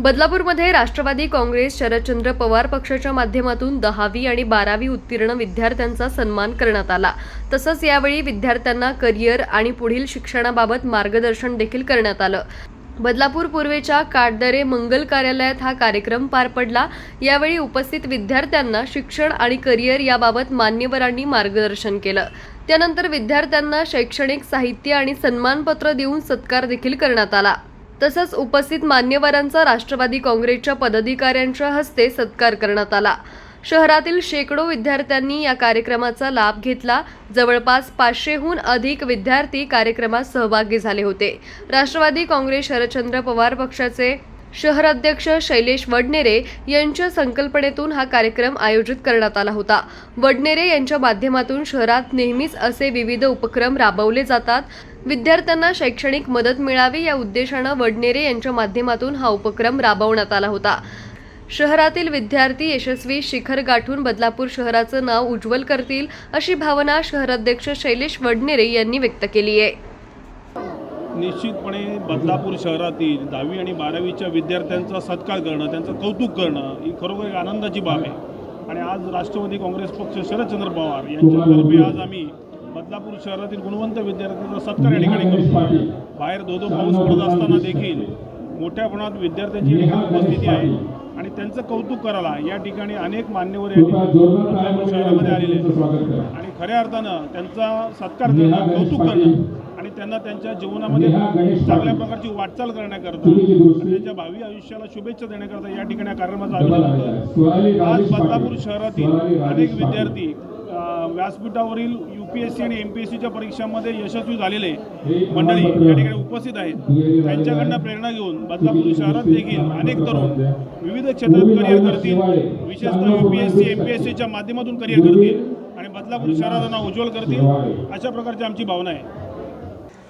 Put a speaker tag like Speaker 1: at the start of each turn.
Speaker 1: बदलापूरमध्ये राष्ट्रवादी काँग्रेस शरदचंद्र पवार पक्षाच्या माध्यमातून दहावी आणि बारावी उत्तीर्ण विद्यार्थ्यांचा सन्मान करण्यात आला. तसंच यावेळी विद्यार्थ्यांना करिअर आणि पुढील शिक्षणाबाबत मार्गदर्शन देखील करण्यात आलं. बदलापूर पूर्वेच्या काटदरे मंगल कार्यालयात हा कार्यक्रम पार पडला. यावेळी उपस्थित विद्यार्थ्यांना शिक्षण आणि करिअर याबाबत मान्यवरांनी मार्गदर्शन केलं. त्यानंतर विद्यार्थ्यांना शैक्षणिक साहित्य आणि सन्मानपत्र देऊन सत्कार देखील करण्यात आला. तसंच उपस्थित मान्यवरांचा राष्ट्रवादी काँग्रेसच्या पदाधिकाऱ्यांच्या हस्ते सत्कार करण्यात आला. शहरातील शेकडो विद्यार्थ्यांनी या कार्यक्रमाचा लाभ घेतला. जवळपास पाचशेहून अधिक विद्यार्थी कार्यक्रमात सहभागी झाले होते. राष्ट्रवादी काँग्रेस शरदचंद्र पवार पक्षाचे शहर अध्यक्ष शैलेश वडनेरे यांच्या संकल्पनेतून हा कार्यक्रम आयोजित करण्यात आला होता. वडनेरे यांच्या माध्यमातून शहरात नेहमीच असे विविध उपक्रम राबवले जातात. विद्यार्थ्यांना शैक्षणिक मदत मिळावी या उद्देशानं वडनेरे यांच्या माध्यमातून हा उपक्रम राबवण्यात आला होता. शहरातील विद्यार्थी यशस्वी शिखर गाठून बदलापूर शहराचं नाव उज्ज्वल करतील अशी भावना शहराध्यक्ष शैलेश वडनेरे यांनी व्यक्त केली आहे.
Speaker 2: निश्चितपणे बदलापूर शहरातील दहावी आणि बारावीच्या विद्यार्थ्यांचा सत्कार करणं त्यांचं कौतुक करणं ही खरोखर एक आनंदाची बाब आहे. आणि आज राष्ट्रवादी काँग्रेस पक्ष शरदचंद्र पवार यांच्यातर्फे आज आम्ही बदलापूर शहरातील गुणवंत विद्यार्थ्यांचा सत्कार या ठिकाणी करतो बाहेर धो धो पाऊस पडत असताना देखील मोठ्या प्रमाणात विद्यार्थ्यांची उपस्थिती आहे. आणि त्यांचं कौतुक करायला या ठिकाणी अनेक मान्यवर या ठिकाणी शहरामध्ये आलेले आहेत. आणि खऱ्या अर्थानं त्यांचा सत्कार करणं कौतुक करणं आणि त्यांना त्यांच्या जीवनामध्ये चांगल्या प्रकारची वाटचाल करण्याकरता आणि त्यांच्या भावी आयुष्याला शुभेच्छा देण्याकरता या ठिकाणी कार्यक्रमाचं आयोजन आज बदलापूर शहरातील अनेक विद्यार्थी व्यासपीठावरील यू पी एस सी आणि एम पी एस सीच्या परीक्षांमध्ये यशस्वी झालेले मंडळी या ठिकाणी उपस्थित आहेत. त्यांच्याकडनं प्रेरणा घेऊन बदलापूर शहरात देखील अनेक तरुण विविध क्षेत्रात करिअर करतील. विशेषतः U P S C M P S सीच्या माध्यमातून करिअर करतील आणि बदलापूर शहराचं नाव उज्ज्वल करतील अशा प्रकारची आमची भावना आहे.